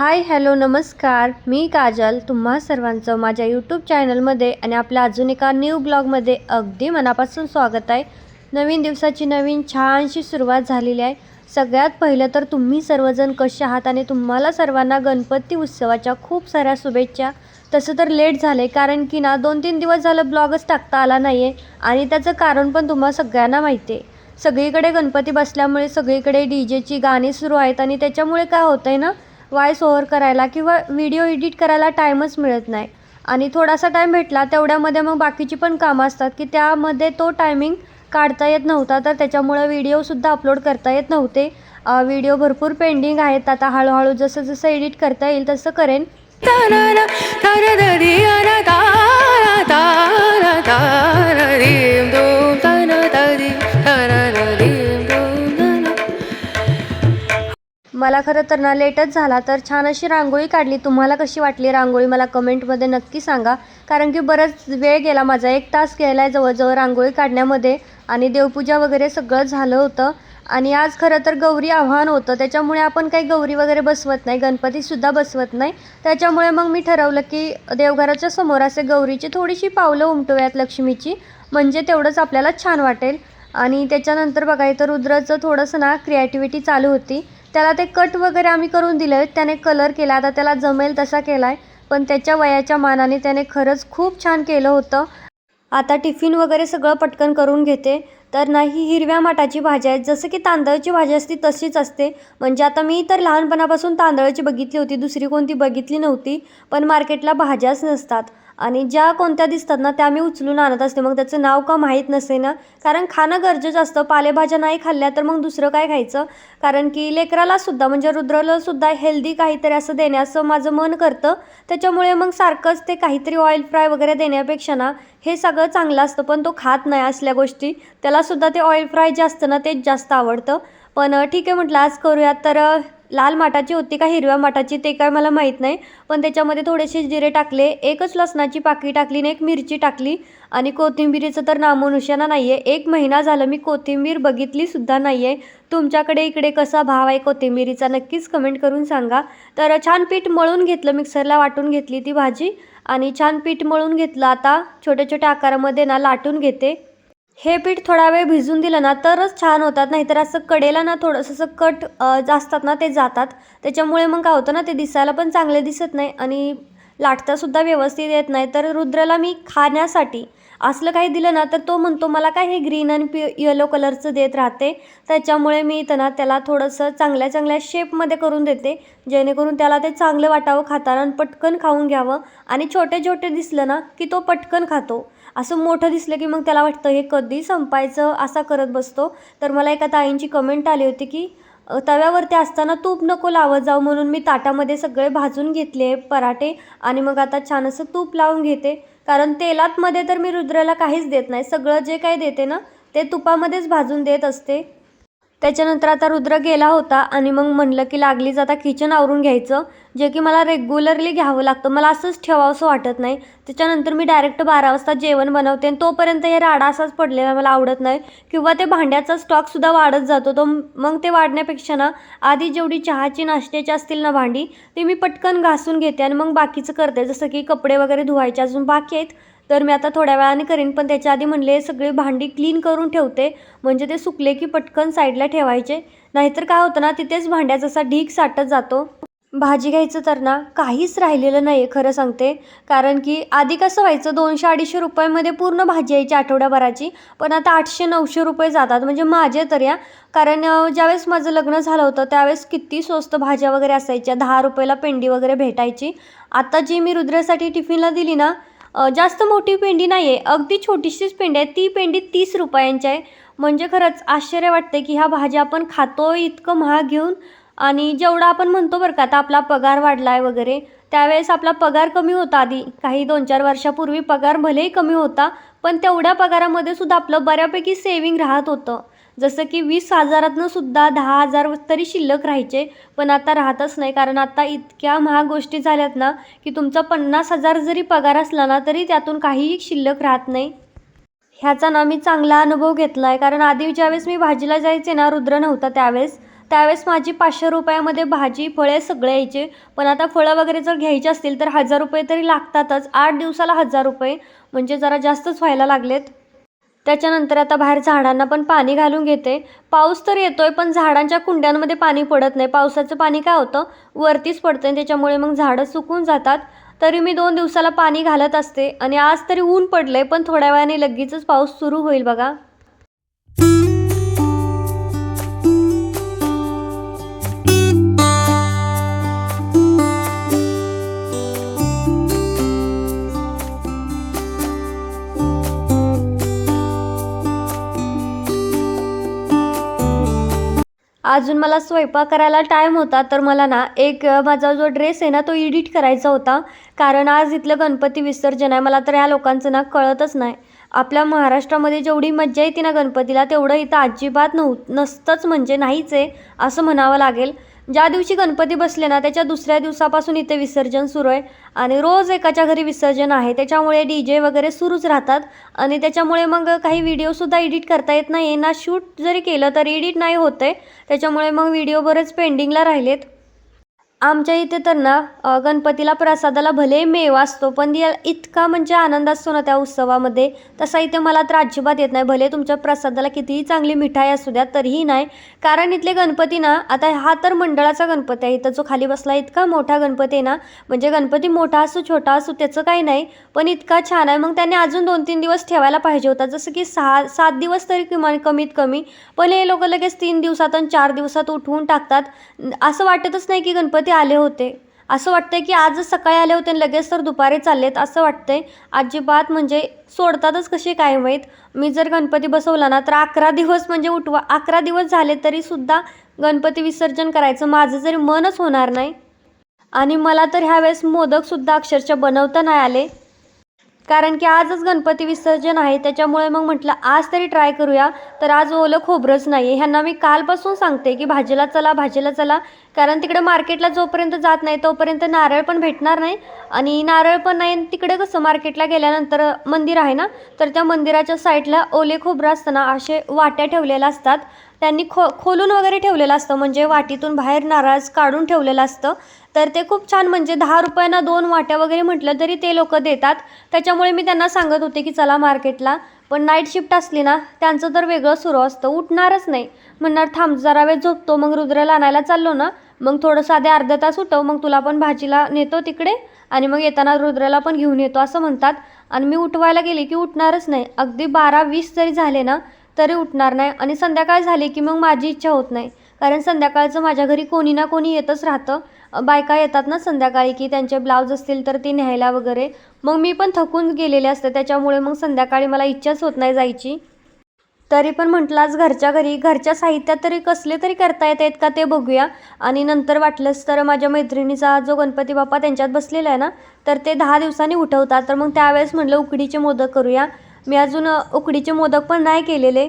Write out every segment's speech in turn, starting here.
Hi hello नमस्कार. मी काजल तुम्हा सर्वांचं माझ्या यूट्यूब चॅनलमध्ये आणि आपल्या अजून एका न्यू ब्लॉगमध्ये अगदी मनापासून स्वागत आहे. नवीन दिवसाची नवीन छानशी सुरुवात झालेली आहे. सगळ्यात पहिलं तर तुम्ही सर्वजण कसे आहात आणि तुम्हाला सर्वांना गणपती उत्सवाच्या खूप साऱ्या शुभेच्छा. तसं तर लेट झालं आहे कारण की ना दोन तीन दिवस झालं ब्लॉगच टाकता आला नाही आहे आणि त्याचं कारण पण तुम्हाला सगळ्यांना माहिती आहे सगळीकडे गणपती बसल्यामुळे सगळीकडे डी जेची गाणी सुरू आहेत आणि त्याच्यामुळे काय होतं आहे ना वॉईस ओव्हर करायला किंवा व्हिडिओ एडिट करायला टाईमच मिळत नाही. आणि थोडासा टाईम भेटला तेवढ्यामध्ये मग बाकीची पण कामं असतात की त्यामध्ये तो टायमिंग काढता येत नव्हता. तर त्याच्यामुळं व्हिडिओसुद्धा अपलोड करता येत नव्हते. व्हिडिओ भरपूर पेंडिंग आहेत. आता हळूहळू जसं जसं एडिट करता येईल तसं करेन. मला खरं तर ना लेटच झाला तर छान अशी रांगोळी काढली. तुम्हाला कशी वाटली रांगोळी? मला कमेंटमध्ये नक्की सांगा. कारण की बराच वेळ गेला माझा एक तास गेला आहे जवळजवळ रांगोळी काढण्यामध्ये आणि देवपूजा वगैरे सगळं झालं होतं. आणि आज खरं तर गौरी आव्हान होतं. त्याच्यामुळे आपण काही गौरी वगैरे बसवत नाही गणपतीसुद्धा बसवत नाही. त्याच्यामुळे मग मी ठरवलं की देवघराच्या समोर असे गौरीची थोडीशी पावलं उमटवूयात लक्ष्मीची. म्हणजे तेवढंच आपल्याला छान वाटेल. आणि त्याच्यानंतर बघा इथं रुद्राचं थोडंसं ना क्रिएटिव्हिटी चालू होती. त्याला ते कट वगैरे आम्ही करून दिले. त्याने कलर केला. आता त्याला जमेल तसा केला आहे पण त्याच्या वयाच्या मानाने त्याने खरंच खूप छान केलं होतं. आता टिफिन वगैरे सगळं पटकन करून घेते. तर नाही हिरव्या माठाची भाजी आहे. जसं की तांदळाची भाजी असते तशीच असते. म्हणजे आता मी तर लहानपणापासून तांदळाची बघितली होती. दुसरी कोणती बघितली नव्हती. पण मार्केटला भाज्याच नसतात. आणि ज्या कोणत्या दिसतात ना त्या मी उचलून आणत असते. मग त्याचं नाव का माहीत नसे ना कारण खाणं गरजेचं असतं. पालेभाज्या नाही खाल्ल्या तर मग दुसरं काय खायचं? कारण की लेकराला सुद्धा म्हणजे रुद्राला सुद्धा हेल्दी काहीतरी असं देण्याचं माझं मन करतं. त्याच्यामुळे मग सारखंच ते काहीतरी ऑइल फ्राय वगैरे देण्यापेक्षा ना हे सगळं चांगलं असतं. पण तो खात नाही असल्या गोष्टी. त्यालासुद्धा ते ऑइल फ्राय जे असतं ना तेच जास्त आवडतं. पण ठीक आहे म्हटलं आज करूयात. तर लाल माठाची होती का हिरव्या माठाची ते काय मला माहीत नाही पण त्याच्यामध्ये थोडेसे जिरे टाकले एकच लसणाची पाकळी टाकली आणि एक मिरची टाकली आणि कोथिंबिरीचं तर नामोनुशाना नाही आहे एक महिना झालं मी कोथिंबीर बघितलीसुद्धा नाही आहे तुमच्याकडे इकडे कसा भाव आहे कोथिंबिरीचा नक्कीच कमेंट करून सांगा. तर छान पीठ मळून घेतलं मिक्सरला वाटून घेतली ती भाजी आणि छान पीठ मळून घेतलं. आता छोट्या छोट्या आकारामध्ये ना लाटून घेते. हे पीठ थोडा वेळ भिजून दिलं ना तरच छान होतात. नाहीतर असं कडेला ना थोडंसं असं कट अ, असतात ना ते जातात. त्याच्यामुळे मग काय होतं ना ते दिसायला पण चांगले दिसत नाही आणि लाटतासुद्धा व्यवस्थित येत नाही. तर रुद्राला मी खाण्यासाठी असलं काही दिलं ना तर तो म्हणतो मला काय हे ग्रीन आणि पि येलो कलरचं देत राहते? त्याच्यामुळे मी इथं ना त्याला थोडंसं चांगल्या चांगल्या शेपमध्ये करून देते. जेणेकरून त्याला ते चांगलं वाटावं खाताना आणि पटकन खाऊन घ्यावं. आणि छोटे छोटे दिसलं ना की तो पटकन खातो. असं मोठं दिसलं की मग त्याला वाटतं हे कधी संपायचं? असा करत बसतो. तर मला एका ताईंची कमेंट आली होती की तव्यावरती असताना तूप नको लावत जाऊ म्हणून मी ताटामध्ये सगळे भाजून घेतले पराठे आणि मग आता छान असं तूप लावून घेते. कारण तेलातमध्ये तर मी रुद्राला काहीच देत नाही. सगळं जे काही देते ना ते तुपामध्येच भाजून देत असते. त्याच्यानंतर आता रुद्र गेला होता आणि मग म्हणलं की लागलीच आता किचन आवरून घ्यायचं. जे की मला रेग्युलरली घ्यावं लागतं. मला असंच ठेवावंसं वाटत नाही. त्याच्यानंतर मी डायरेक्ट बारा वाजता जेवण बनवते आणि तोपर्यंत हे राडा असाच पडलेला मला आवडत नाही. किंवा ते भांड्याचा स्टॉकसुद्धा वाढत जातो. तो मग ते वाढण्यापेक्षा ना आधी जेवढी चहाची नाश्त्याची असतील ना भांडी ती मी पटकन घासून घेते आणि मग बाकीचं करते. जसं की कपडे वगैरे धुवायचे अजून बाकी आहेत. तर मी आता थोड्या वेळाने करीन पण त्याच्या आधी म्हणले सगळी भांडी क्लीन करून ठेवते. म्हणजे ते सुकले की पटकन साईडला ठेवायचे. नाहीतर काय होतं ना तिथेच भांड्याचा असा ढीक साठत जातो. भाजी घ्यायचं तर ना काहीच राहिलेलं नाही आहे खरं सांगते. कारण की आधी कसं व्हायचं दोनशे अडीचशे रुपयामध्ये पूर्ण भाजी यायची आठवड्याभराची. पण आता आठशे नऊशे रुपये जातात. म्हणजे माझे तर या. कारण ज्यावेळेस माझं लग्न झालं होतं त्यावेळेस किती स्वस्त भाज्या वगैरे असायच्या. दहा रुपयाला पेंडी वगैरे भेटायची. आता जी मी रुद्रासाठी टिफिनला दिली ना जास्त मोठी पेंडी नाही आहे अगदी छोटीशीच पेंडी आहे. ती पेंडी तीस रुपयांची आहे. म्हणजे खरंच आश्चर्य वाटते की ह्या भाज्या आपण खातो इतकं महाग घेऊन आणि जेवढा आपण म्हणतो बरं का आता आपला पगार वाढला आहे वगैरे त्यावेळेस आपला पगार कमी होता आधी. काही दोन चार वर्षापूर्वी पगार भलेही कमी होता पण तेवढ्या पगारामध्ये सुद्धा आपलं बऱ्यापैकी सेविंग राहत होतं. जसं की वीस हजारातनं सुद्धा दहा हजार तरी शिल्लक राहायचे पण आता राहतच नाही. कारण आता इतक्या महाग गोष्टी झाल्यात ना की तुमचा पन्नास हजार जरी पगार असला ना तरी त्यातून काहीही शिल्लक राहत नाही. ह्याचा ना मी चांगला अनुभव घेतला आहे कारण आधी ज्यावेळेस मी भाजीला जायचे ना रुद्र नव्हता त्यावेळेस त्यावेळेस माझी पाचशे रुपयामध्ये भाजी फळे सगळे यायचे. पण आता फळं वगैरे जर घ्यायची असतील तर हजार रुपये तरी लागतातच. आठ दिवसाला हजार रुपये म्हणजे जरा जास्तच व्हायला लागलेत. त्याच्यानंतर आता बाहेर झाडांना पण पाणी घालून घेते. पाऊस तर येतोय पण झाडांच्या कुंड्यांमध्ये पाणी पडत नाही. पावसाचं पाणी काय होतं? वरतीच पडतं आणि त्याच्यामुळे मग झाडं सुकून जातात. तरी मी दोन दिवसाला पाणी घालत असते आणि आज तरी ऊन पडलं आहे पण थोड्या वेळाने लगेचच पाऊस सुरू होईल बघा. अजून मला स्वयंपाक करायला टाईम होता तर मला ना एक माझा जो ड्रेस आहे ना तो एडिट करायचा होता. कारण आज इथलं गणपती विसर्जन आहे. मला तर ह्या लोकांचं ना कळतच नाही. आपल्या महाराष्ट्रामध्ये जेवढी मज्जा येते ना गणपतीला तेवढं इथं अजिबात नव्ह नसतंच म्हणजे नाहीच आहे असं म्हणावं लागेल. ज्या दिवशी गणपती बसले ना त्याच्या दुसऱ्या दिवसापासून इथे विसर्जन सुरू आहे. आणि रोज एकाच्या घरी विसर्जन आहे. त्याच्यामुळे डी जे वगैरे सुरूच राहतात. आणि त्याच्यामुळे मग काही व्हिडिओसुद्धा एडिट करता येत नाही ना शूट जरी केलं तर एडिट नाही होत आहे. त्याच्यामुळे मग व्हिडिओ बरेच पेंडिंगला राहिलेत. आमच्या इथे तर ना गणपतीला प्रसादाला भले मेवा असतो पण या इतका म्हणजे आनंद असतो ना त्या उत्सवामध्ये. तसा इथे मला तर अजिबात येत नाही. भले तुमच्या प्रसादाला कितीही चांगली मिठाई असू द्या तरीही नाही. कारण इथले गणपती ना आता हा तर मंडळाचा गणपती आहे. इथं जो खाली बसला इतका मोठा गणपती आहे ना म्हणजे गणपती मोठा असो छोटा असो त्याचं काही नाही. पण इतका छान आहे. मग त्याने अजून दोन तीन दिवस ठेवायला पाहिजे होता. जसं की सहा सात दिवस तरी किमान कमीत कमी. पण हे लोक लगेच तीन दिवसात आणि चार दिवसात उठवून टाकतात. असं वाटतच नाही की गणपती ते आले होते. असं वाटतंय की आजच सकाळी आले होते आणि लगेच तर दुपारी चाललेत असं वाटतंय. अजिबात म्हणजे सोडतातच कसे काय माहीत? मी जर गणपती बसवला ना तर अकरा दिवस म्हणजे उठवा अकरा दिवस झाले तरीसुद्धा गणपती विसर्जन करायचं माझं जरी मनच होणार नाही. आणि मला तर ह्यावेळेस मोदकसुद्धा अक्षरशः बनवता नाही आले. कारण की आजच गणपती विसर्जन आहे त्याच्यामुळे मग म्हटलं आज तरी ट्राय करूया. तर आज ओलं खोबरंच नाही आहे ह्यांना मी कालपासून सांगते की भाजीला चला भाजीला चला. कारण तिकडे मार्केटला जोपर्यंत जात नाही तोपर्यंत नारळ पण भेटणार नाही. आणि नारळ पण नाही तिकडे कसं मार्केटला गेल्यानंतर मंदिर आहे ना तर त्या मंदिराच्या साईडला ओले खोबरं असताना असे वाट्या ठेवलेल्या असतात. त्यांनी खो खोलून वगैरे ठेवलेलं असतं. म्हणजे वाटीतून बाहेर नारळ काढून ठेवलेलं असतं. तर ते खूप छान म्हणजे दहा रुपयांना दोन वाट्या वगैरे म्हटलं तरी ते लोक देतात. त्याच्यामुळे मी त्यांना सांगत होते की चला मार्केटला. पण नाईट शिफ्ट असली ना त्यांचं तर वेगळं सुरू असतं. उठणारच नाही. म्हणणार थांब जरा वेळ झोपतो. मग रुद्राला आणायला चाललो ना. मग थोडं साधे अर्धा तास उठव. मग तुला पण भाजीला नेतो तिकडे. आणि मग येताना रुद्राला पण घेऊन येतो असं म्हणतात. आणि मी उठवायला गेले की उठणारच नाही. अगदी बारा वीस जरी झाले ना तरी उठणार नाही आणि संध्याकाळ झाली की मग माझी इच्छा होत नाही. कारण संध्याकाळचं माझ्या घरी कोणी ना कोणी येतच राहतं. बायका येतात ना संध्याकाळी की त्यांचे ब्लाऊज असतील तर ते न्यायला वगैरे. मग मी पण थकून गेलेले असते त्याच्यामुळे मग संध्याकाळी मला इच्छाच होत नाही जायची. तरी पण म्हटलं आज घरच्या घरी घरच्या साहित्यात तरी कसले तरी करता येत आहेत का ते बघूया. आणि नंतर वाटलंच तर माझ्या मैत्रिणीचा जो गणपती बाप्पा त्यांच्यात बसलेला आहे ना तर ते दहा दिवसांनी उठवतात. तर मग त्यावेळेस म्हटलं उकडीचे मोदक करूया. मी अजून उकडीचे मोदक पण नाही केलेले.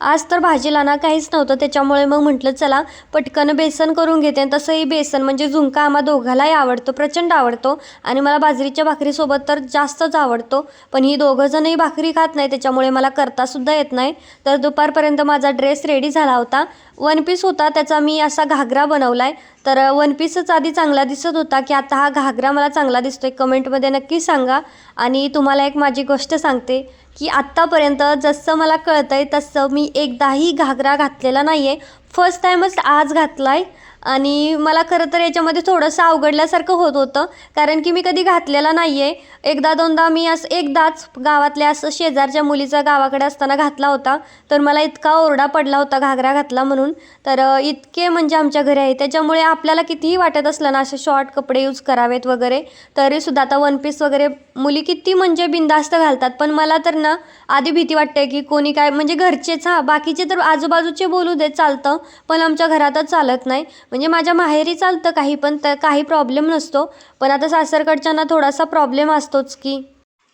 आज तर भाजीला ना काहीच नव्हतं त्याच्यामुळे मग म्हटलं चला पटकन बेसन करून घेते. आणि तसंही बेसन म्हणजे झुणका आम्हा दोघालाही आवडतो प्रचंड आवडतो. आणि मला बाजरीच्या भाकरीसोबत तर जास्तच आवडतो पण ही दोघंजणही भाकरी खात नाही त्याच्यामुळे मला करतासुद्धा येत नाही. तर दुपारपर्यंत माझा ड्रेस रेडी झाला होता. वन पीस होता त्याचा मी असा घागरा बनवला आहे तर वन पीसच आधी चांगला दिसत होता की आता हा घागरा मला चांगला दिसतो आहे कमेंटमध्ये नक्की सांगा. आणि तुम्हाला एक माझी गोष्ट सांगते. की आत्तापर्यंत जसं मला कळतं आहे तसं मी एकदाही घागरा घातलेला नाही आहे फर्स्ट टाईमच आज घातला आहे आणि मला खरं तर याच्यामध्ये थोडंसं अवघडल्यासारखं होत होतं कारण की मी कधी घातलेला नाही आहे एकदा दोनदा मी असं एकदाच गावातल्या असं शेजारच्या मुलीचा गावाकडे असताना घातला होता. तर मला इतका ओरडा पडला होता घागरा घातला म्हणून. तर इतके म्हणजे आमच्या घरी आहे. त्याच्यामुळे आपल्याला कितीही वाटत असलं ना असे शॉर्ट कपडे यूज करावेत वगैरे तरीसुद्धा आता वन पीस वगैरे मुली किती म्हणजे बिंदास्त घालतात. पण मला तर ना आधी भीती वाटते की कोणी काय म्हणजे घरचेच हां बाकीचे तर आजूबाजूचे बोलू दे चालतं पण आमच्या घरातच चालत नाही. म्हणजे माझ्या माहेरी चालतं काही पण तर काही प्रॉब्लेम नसतो. पण आता सासरकडच्यांना थोडासा प्रॉब्लेम असतोच की.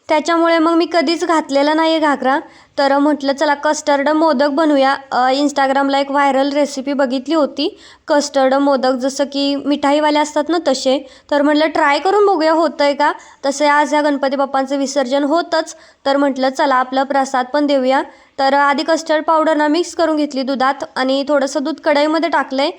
त्याच्यामुळे मग मी कधीच घातलेला नाही आहे घागरा. तर म्हटलं चला कस्टर्ड मोदक बनवूया. इंस्टाग्रामला एक व्हायरल रेसिपी बघितली होती. कस्टर्ड मोदक जसं की मिठाईवाले असतात ना तसे. तर म्हटलं ट्राय करून बघूया होतं आहे का? तसे आज ह्या गणपती बाप्पांचं विसर्जन होतंच. तर म्हटलं चला आपलं प्रसाद पण देऊया. तर आधी कस्टर्ड पावडर ना मिक्स करून घेतली दुधात आणि थोडंसं दूध कढईमध्ये टाकलं आहे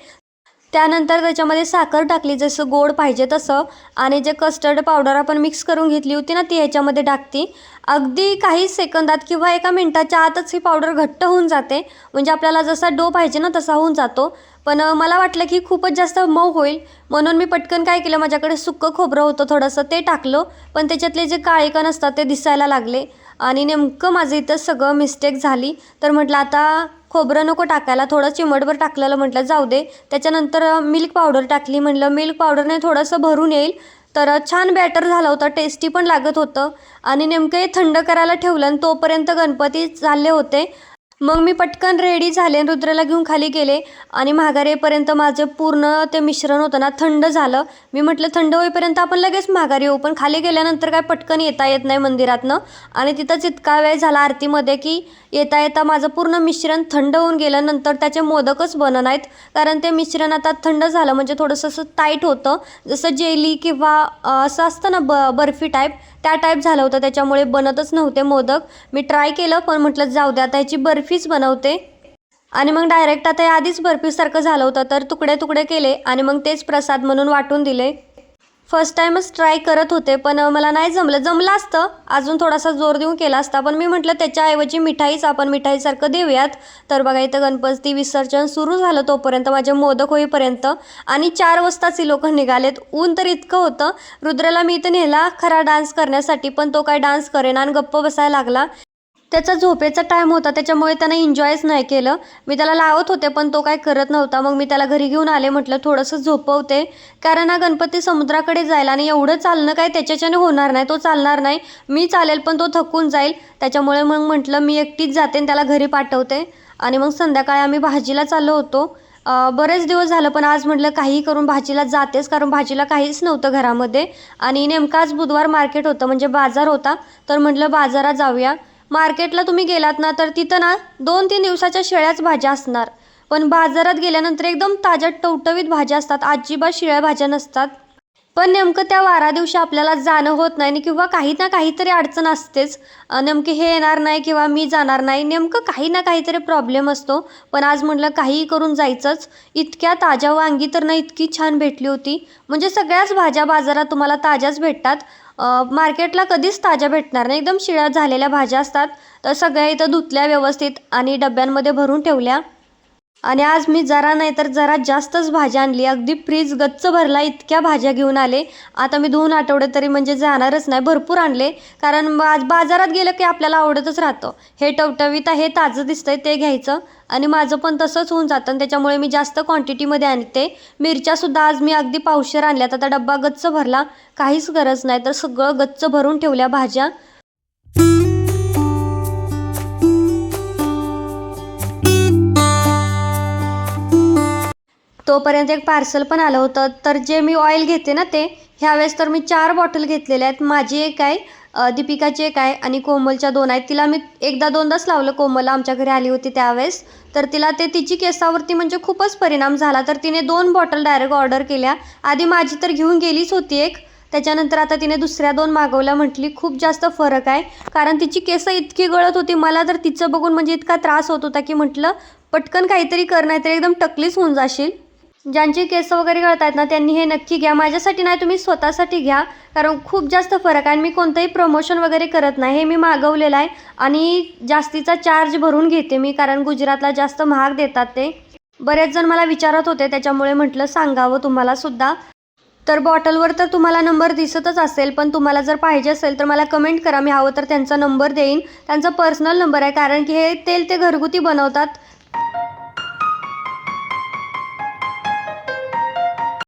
त्यानंतर त्याच्यामध्ये साखर टाकली जसं गोड पाहिजे तसं. आणि जे कस्टर्ड पावडर आपण मिक्स करून घेतली होती ना ती ह्याच्यामध्ये टाकती. अगदी काही सेकंदात किंवा एका मिनटाच्या आतच ही पावडर घट्ट होऊन जाते. म्हणजे आपल्याला जसा डो पाहिजे ना तसा होऊन जातो. पण मला वाटलं की खूपच जास्त मऊ होईल. म्हणून मी पटकन काय केलं माझ्याकडे सुक्कं खोबरं होतं थोडंसं ते टाकलं. पण त्याच्यातले जे काळे कण असतात ते दिसायला लागले. आणि नेमकं माझं इथं सगळं मिस्टेक झाली. तर म्हटलं आता खोबरं नको टाकायला थोडं चिमटभर टाकलेलं म्हटलं जाऊ दे. त्याच्यानंतर मिल्क पावडर टाकली. म्हटलं मिल्क पावडरने थोडंसं भरून येईल. तर छान बॅटर झालं होतं टेस्टी पण लागत होतं. आणि नेमकं हे थंड करायला ठेवलं आणि तोपर्यंत गणपती चालले होते. मग मी पटकन रेडी झाले रुद्राला घेऊन खाली गेले. आणि माघारीपर्यंत माझं पूर्ण ते मिश्रण होतं ना थंड झालं. मी म्हटलं थंड होईपर्यंत आपण लगेच माघारी येऊ. पण खाली गेल्यानंतर काय पटकन येता येत नाही मंदिरातनं. आणि तिथंच इतका वेळ झाला आरतीमध्ये की येता येता माझं पूर्ण मिश्रण थंड होऊन गेलं. नंतर त्याचे मोदकच बनत नाहीत. कारण ते मिश्रण आता थंड झालं. म्हणजे थोडंसं असं टाईट होतं. जसं जेली किंवा असं असतं ना ब बर्फी टाईप त्या टाईप झालं होतं. त्याच्यामुळे बनतच नव्हते मोदक. मी ट्राय केलं पण म्हटलं जाऊ दे आता ह्याची बर्फीच बनवते. आणि मग डायरेक्ट आता आधीच बर्फीसारखं झालं होतं तर तुकडे तुकडे केले आणि मग तेच प्रसाद म्हणून वाटून दिले. फर्स्ट टाईमच ट्राय करत होते पण मला नाही जमलं. जमलं असतं. अजून थोडासा जोर देऊन केला असता. पण मी म्हटलं त्याच्याऐवजी मिठाईच आपण मिठाईसारखं देऊयात. तर बघा इथं गणपती विसर्जन सुरू झालं तोपर्यंत माझे मोदक होईपर्यंत. आणि चार वाजताच लोक निघालेत. ऊन तर इतकं होतं. रुद्राला मी इथं नेला खरा डान्स करण्यासाठी पण तो काय डान्स करेना आणि गप्प बसायला लागला. त्याचा झोपेचा टाईम होता त्याच्यामुळे त्यानं एन्जॉयच नाही केलं. मी त्याला लावत होते पण तो काय करत नव्हता. मग मी त्याला घरी घेऊन आले म्हटलं थोडंसं झोपवते. कारण हा गणपती समुद्राकडे जायला आणि एवढं चालणं काय त्याच्याच्याने होणार नाही तो चालणार नाही. मी चालेल पण तो थकून जाईल. त्याच्यामुळे मग म्हटलं मी एकटीच जाते आणि त्याला घरी पाठवते. आणि मग संध्याकाळी आम्ही भाजीला चाललो होतो. बरेच दिवस झालं पण आज म्हटलं काही करून भाजीला जातेच कारण भाजीला काहीच नव्हतं घरामध्ये. आणि नेमकं आज बुधवार मार्केट होतं म्हणजे बाजार होता. तर म्हटलं बाजारात जाऊया. मार्केटला तुम्ही गेलात ना तर तिथं ना दोन तीन दिवसाच्या शेळ्याच भाज्या असणार. पण बाजारात गेल्यानंतर एकदम ताज्या टवटवीत भाज्या असतात अजिबात शिळ्या भाज्या नसतात. पण नेमकं त्या वारा दिवशी आपल्याला जाणं होत नाही आणि किंवा काही ना काहीतरी अडचण असतेच. नेमकं नेमके हे येणार नाही किंवा मी जाणार नाही नेमकं काही ना काहीतरी प्रॉब्लेम असतो. पण आज म्हटलं काहीही करून जायचंच. इतक्या ताज्या वांगी तर ना इतकी छान भेटली होती. म्हणजे सगळ्याच भाज्या बाजारात तुम्हाला ताज्याच भेटतात. मार्केटला कधीच ताज्या भेटणार नाही. एकदम शिळ्या झालेल्या भाज्या असतात. तर सगळ्या इथं धुतल्या व्यवस्थित आणि डब्यांमध्ये भरून ठेवल्या. आणि आज मी जरा नाही तर जरा जास्तच भाज्या आणली. अगदी फ्रीज गच्च भरला इतक्या भाज्या घेऊन आले. आता मी दोन आठवडे तरी म्हणजे जाणारच नाही भरपूर आणले. कारण आज बाजारात गेलं की आपल्याला आवडतच राहतं. हे टवटवीत आहे ताजं दिसतंय ते घ्यायचं. आणि माझं पण तसंच होऊन जातं आणि त्याच्यामुळे मी जास्त क्वांटिटीमध्ये आणते. मिरच्यासुद्धा आज मी अगदी पावशेर आणल्यात. आता डब्बा गच्च भरला काहीच गरज नाही. तर सगळं गच्च भरून ठेवल्या भाज्या. तोपर्यंत एक पार्सल पण आलं होतं. तर जे मी ऑइल घेते ना ते ह्यावेळेस तर मी चार बॉटल घेतलेल्या आहेत. माझी एक आहे दीपिकाची एक आहे आणि कोमलच्या दोन आहेत. तिला मी एकदा दोनदाच लावलं. कोमल आमच्या घरी आली होती त्यावेळेस. तर तिला ते तिची केसावरती म्हणजे खूपच परिणाम झाला. तर तिने दोन बॉटल डायरेक्ट ऑर्डर केल्या. आधी माझी तर घेऊन गेलीच होती एक. त्याच्यानंतर आता तिने दुसऱ्या दोन मागवल्या. म्हटली खूप जास्त फरक आहे. कारण तिची केसं इतकी गळत होती. मला तर तिचं बघून म्हणजे इतका त्रास होत होता की म्हटलं पटकन काहीतरी कर नाही तर एकदम टकलीच होऊन जाशील. ज्यांची केस वगैरे गळत आहेत ना त्यांनी हे नक्की घ्या. माझ्यासाठी नाही तुम्ही स्वतःसाठी घ्या. कारण खूप जास्त फरक आहे आणि मी कोणतंही प्रमोशन वगैरे करत नाही. हे मी मागवलेलं आहे आणि जास्तीचा चार्ज भरून घेते मी कारण गुजरातला जास्त महाग देतात ते. बरेच जण मला विचारत होते त्याच्यामुळे म्हटलं सांगावं तुम्हाला सुद्धा. तर बॉटलवर तर तुम्हाला नंबर दिसतच असेल पण तुम्हाला जर पाहिजे असेल तर मला कमेंट करा. मी हवं तर त्यांचा नंबर देईन. त्यांचा पर्सनल नंबर आहे कारण की हे तेल ते घरगुती बनवतात.